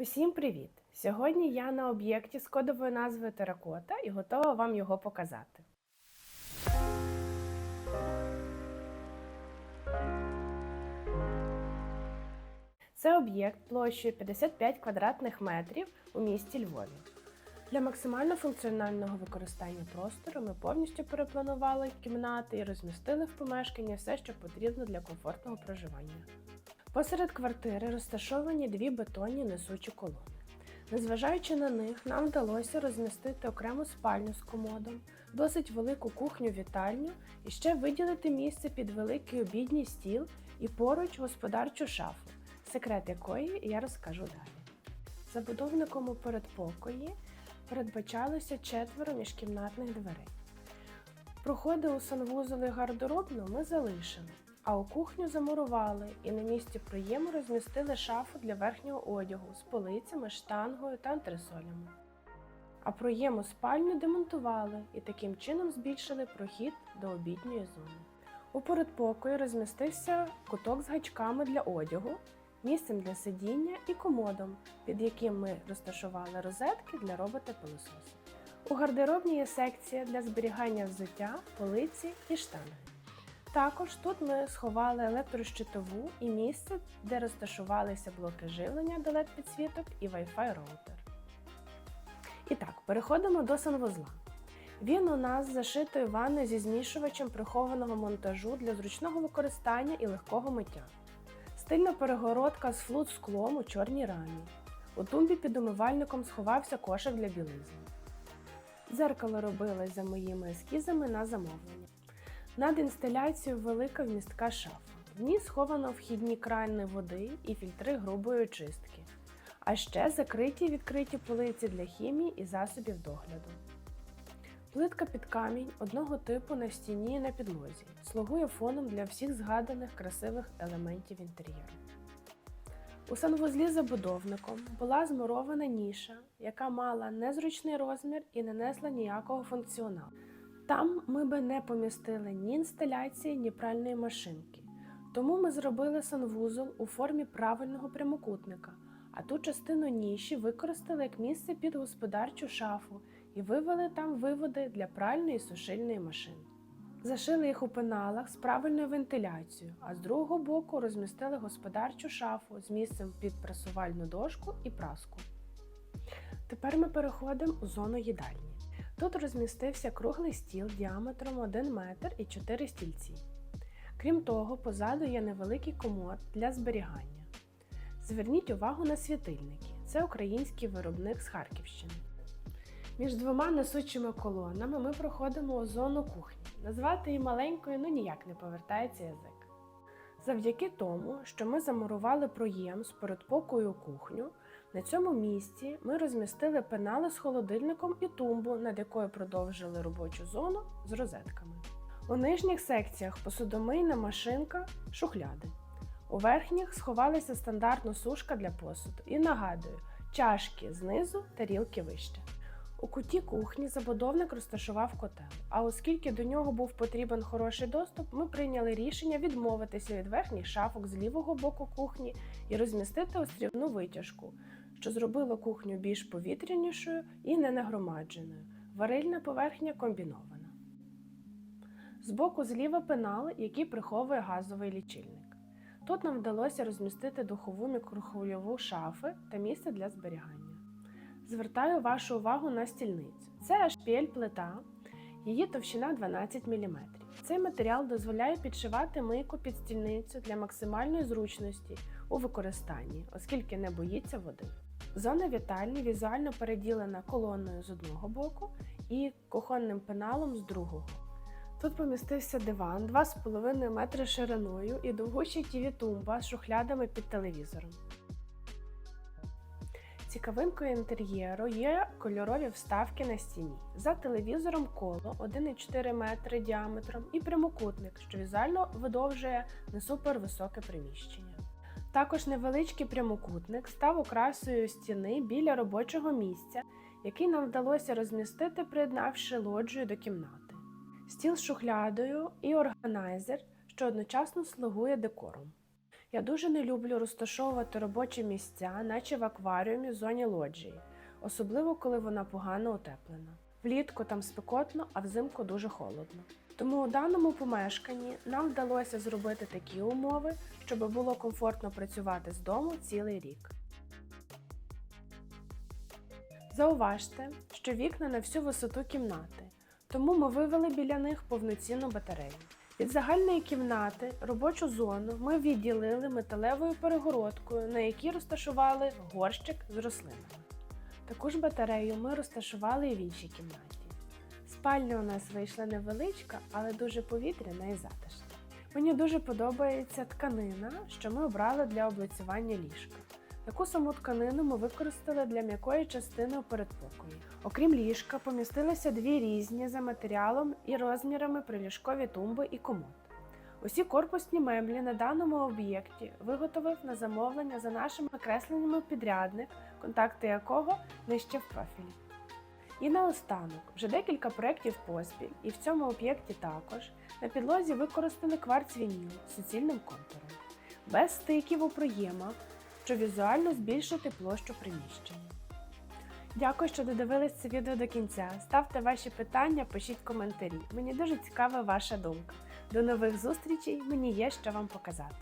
Усім привіт! Сьогодні я на об'єкті з кодовою назвою Теракота і готова вам його показати. Це об'єкт площею 55 квадратних метрів у місті Львові. Для максимально функціонального використання простору ми повністю перепланували кімнати і розмістили в помешканні все, що потрібно для комфортного проживання. Посеред квартири розташовані дві бетонні несучі колони. Незважаючи на них, нам вдалося розмістити окрему спальню з комодом, досить велику кухню-вітальню і ще виділити місце під великий обідній стіл і поруч господарчу шафу, секрет якої я розкажу далі. Забудовником у передпокої передбачалося четверо міжкімнатних дверей. Проходи у санвузол і гардеробну ми залишили, а у кухню замурували і на місці проєму розмістили шафу для верхнього одягу з полицями, штангою та антресолями. А проєму спальню демонтували і таким чином збільшили прохід до обідньої зони. У передпокої розмістився куток з гачками для одягу, місцем для сидіння і комодом, під яким ми розташували розетки для робота пилососу. У гардеробній є секція для зберігання взуття, полиці і штанги. Також тут ми сховали електрощитову і місце, де розташувалися блоки живлення до LED підсвіток і Wi-Fi роутер. І так, переходимо до санвузла. Він у нас з зашитою ванною зі змішувачем прихованого монтажу для зручного використання і легкого миття. Стильна перегородка з флут-склом у чорній рамі. У тумбі під умивальником сховався кошик для білизни. Дзеркало робилось за моїми ескізами на замовлення. Над інсталяцією велика вмістка шафа. В ній сховано вхідні крани води і фільтри грубої очистки, а ще закриті відкриті полиці для хімії і засобів догляду. Плитка під камінь одного типу на стіні і на підлозі слугує фоном для всіх згаданих красивих елементів інтер'єру. У санвузлі забудовником була змурована ніша, яка мала незручний розмір і не несла ніякого функціоналу. Там ми би не помістили ні інсталяції, ні пральної машинки. Тому ми зробили санвузол у формі правильного прямокутника, а ту частину ніші використали як місце під господарчу шафу і вивели там виводи для пральної сушильної машин. Зашили їх у пеналах з правильною вентиляцією, а з другого боку розмістили господарчу шафу з місцем під прасувальну дошку і праску. Тепер ми переходимо у зону їдальні. Тут розмістився круглий стіл діаметром 1 метр і 4 стільці. Крім того, позаду є невеликий комод для зберігання. Зверніть увагу на світильники. Це український виробник з Харківщини. Між двома несучими колонами ми проходимо у зону кухні. Назвати її маленькою ну ніяк не повертається язик. Завдяки тому, що ми замурували проєм з передпокою кухню, на цьому місці ми розмістили пенали з холодильником і тумбу, над якою продовжили робочу зону з розетками. У нижніх секціях посудомийна машинка, шухляди. У верхніх сховалася стандартна сушка для посуду. І нагадую, чашки знизу, тарілки вище. У куті кухні забудовник розташував котел, а оскільки до нього був потрібен хороший доступ, ми прийняли рішення відмовитися від верхніх шафок з лівого боку кухні і розмістити острівну витяжку, що зробило кухню більш повітрянішою і не нагромадженою. Варильна поверхня комбінована. Збоку зліва пенал, який приховує газовий лічильник. Тут нам вдалося розмістити духову мікрохвильову шафи та місце для зберігання. Звертаю вашу увагу на стільницю. Це HPL плита, її товщина 12 мм. Цей матеріал дозволяє підшивати мийку під стільницю для максимальної зручності у використанні, оскільки не боїться води. Зона вітальні візуально переділена колоною з одного боку і кухонним пеналом з другого. Тут помістився диван 2,5 метри шириною і довгуща тіві-тумба з шухлядами під телевізором. Цікавинкою інтер'єру є кольорові вставки на стіні. За телевізором коло 1,4 метри діаметром і прямокутник, що візуально видовжує не супервисоке приміщення. Також невеличкий прямокутник став окрасою стіни біля робочого місця, який нам вдалося розмістити, приєднавши лоджію до кімнати. Стіл з шухлядою і органайзер, що одночасно слугує декором. Я дуже не люблю розташовувати робочі місця, наче в акваріумі в зоні лоджії, особливо коли вона погано утеплена. Влітку там спекотно, а взимку дуже холодно. Тому у даному помешканні нам вдалося зробити такі умови, щоб було комфортно працювати з дому цілий рік. Зауважте, що вікна на всю висоту кімнати, тому ми вивели біля них повноцінну батарею. Від загальної кімнати робочу зону ми відділили металевою перегородкою, на якій розташували горщик з рослинами. Таку ж батарею ми розташували і в іншій кімнаті. Спальня у нас вийшла невеличка, але дуже повітряна і затишна. Мені дуже подобається тканина, що ми обрали для облицювання ліжка. Таку саму тканину ми використали для м'якої частини у передпокої. Окрім ліжка, помістилися дві різні за матеріалом і розмірами приліжкові тумби і комод. Усі корпусні меблі на даному об'єкті виготовив на замовлення за нашими кресленнями підрядник, контакти якого нижче в профілі. І наостанок, вже декілька проєктів поспіль, і в цьому об'єкті також на підлозі використали кварц вініл з суцільним контуром, без стиків у проємах, що візуально збільшити площу приміщення. Дякую, що додивились це відео до кінця. Ставте ваші питання, пишіть коментарі. Мені дуже цікава ваша думка. До нових зустрічей, мені є що вам показати.